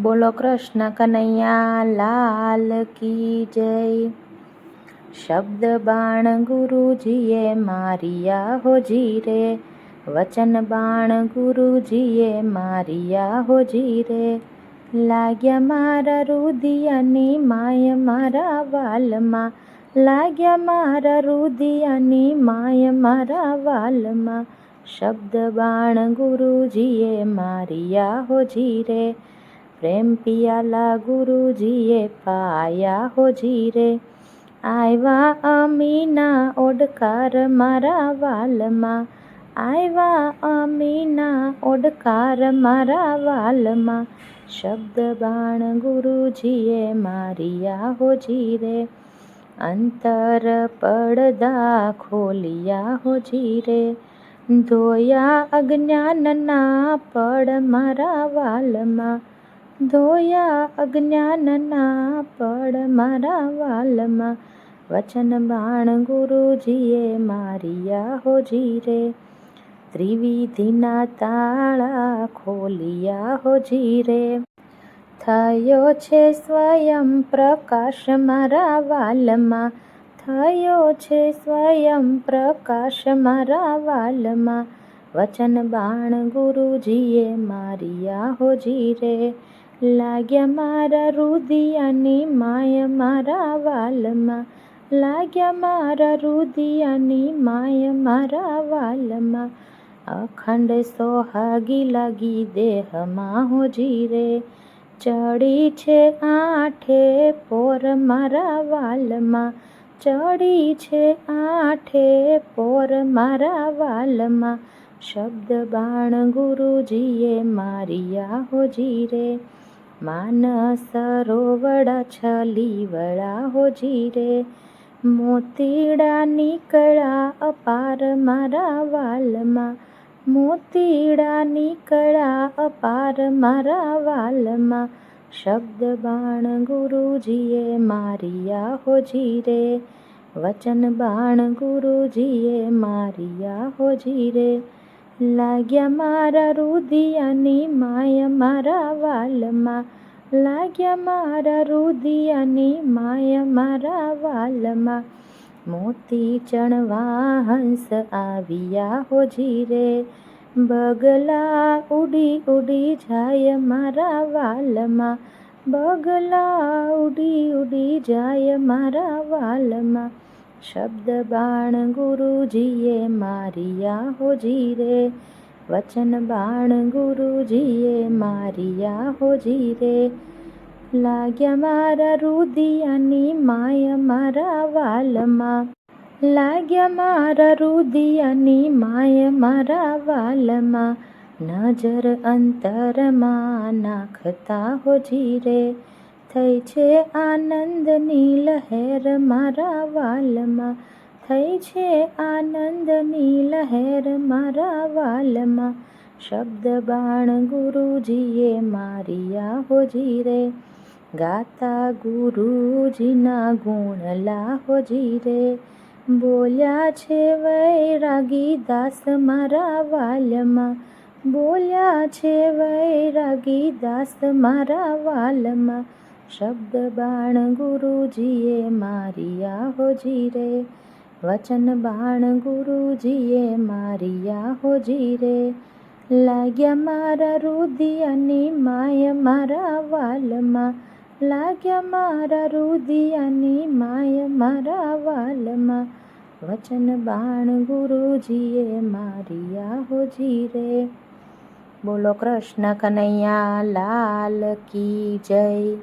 બોલો કૃષ્ણ કનૈયા, લાલ કી જય. શબ્દ બાણ ગુરુજીએ મારિયા હોજી રે વચન બાણ ગુરુજીએ મારિયા હોજી રે લાગ્યા મારા રુદિયાની માય મારા વાલમાં. લાગ્યા મારા રુદિયાની માય મારા વાલમાં. શબ્દ બાણ ગુરુજીએ મારિયા હોજી રે પ્રેમ પિયાલા ગુરુજીએ પાયા હોજી રે આવ્યા અમીના ઓડકાર મારા વાલમાં. આવ્યા અમીના ઓડકાર મારા વાલમાં. શબ્દ બાણ ગુરુજીએ મારિયા હોજી રે અંતર પડદા ખોલિયા હોજી રે ધોયા અજ્ઞાનના પડ મારા વાલમાં. ધોયા અજ્ઞાનના પડ મારા વાલમાં. વચન બાણ ગુરુજીએ મારિયા હોજી રે ત્રિવિધિના તાળા ખોલિયા હોજી રે થયો છે સ્વયં પ્રકાશ મારા વાલમાં. થયો છે સ્વયં પ્રકાશ મારા વાલમાં. વચન બાણ ગુરુજીએ મારિયા હોજી રે લાગ્યા મારા રુદિયાની માય મારા વાલમાં. લાગ્યા મારા રુદિયાની માય મારા વાલમાં. અખંડ સોહાગી લાગી દેહમાં હોજી રે ચડી છે આઠે પોર મારા વાલમાં. ચડી છે આઠે પોર મારા વાલમાં. શબ્દ બાણ ગુરુજીએ મારિયા હોજી રે માનસ સરોવડા છલી વળા હોજી રે મોતીડા નીકળા અપાર મારા વાલમાં. મોતીડા નીકળા અપાર મારા વાલમાં. શબ્દ બાણ ગુરુજીએ મારિયા હોજી રે વચન બાણ ગુરુજીએ મારિયા હોજી રે લાગ્યા મારા રુદિયાની માય મારા વાલમાં. લાગ્યા મારા રુદિયાની માય મારા વાલમાં. મોતી ચણવા હંસ આવ્યા હોજી રે બગલા ઉડી ઉડી જાય મારા વાલમાં. બગલા ઉડી ઉડી જાય મારા વાલમાં. શબ્દ બાણ ગુરુજીએ મારિયા હોજી રે વચન બાણ ગુરુજીએ મારિયા હોજી રે લાગ્યા મારા રુદિયાની માય મારા વાલમાં. લાગ્યા મારા રુદિયાની માય મારા વાલમાં. નજર અંતરમાં નાખતા હોજી રે થઈ છે આનંદની લહેર મારા વાલમાં. થઈ છે આનંદની લહેર મારા વાલમાં. શબ્દ બાણ ગુરુજીએ મારિયા હોજી રે. ગાતા ગુરુજીના ગુણ લાહોજી રે. બોલ્યા છે વૈરાગી દાસ મારા વાલમાં. બોલ્યા છે વૈરાગી દાસ મારા વાલમાં. શબ્દ બાણ ગુરુજીએ મારિયા હોજી રે વચન બાણ ગુરુજીએ મારિયા હોજી રે લાગ્યા મારા રુદિયાની માય મારા વાલમાં, લાગ્યા મારા રુદિયાની માય મારા વાલમાં, વચન બાણ ગુરુજીએ મારિયા હોજી રે બોલો કૃષ્ણ કનૈયા, લાલ કી જય.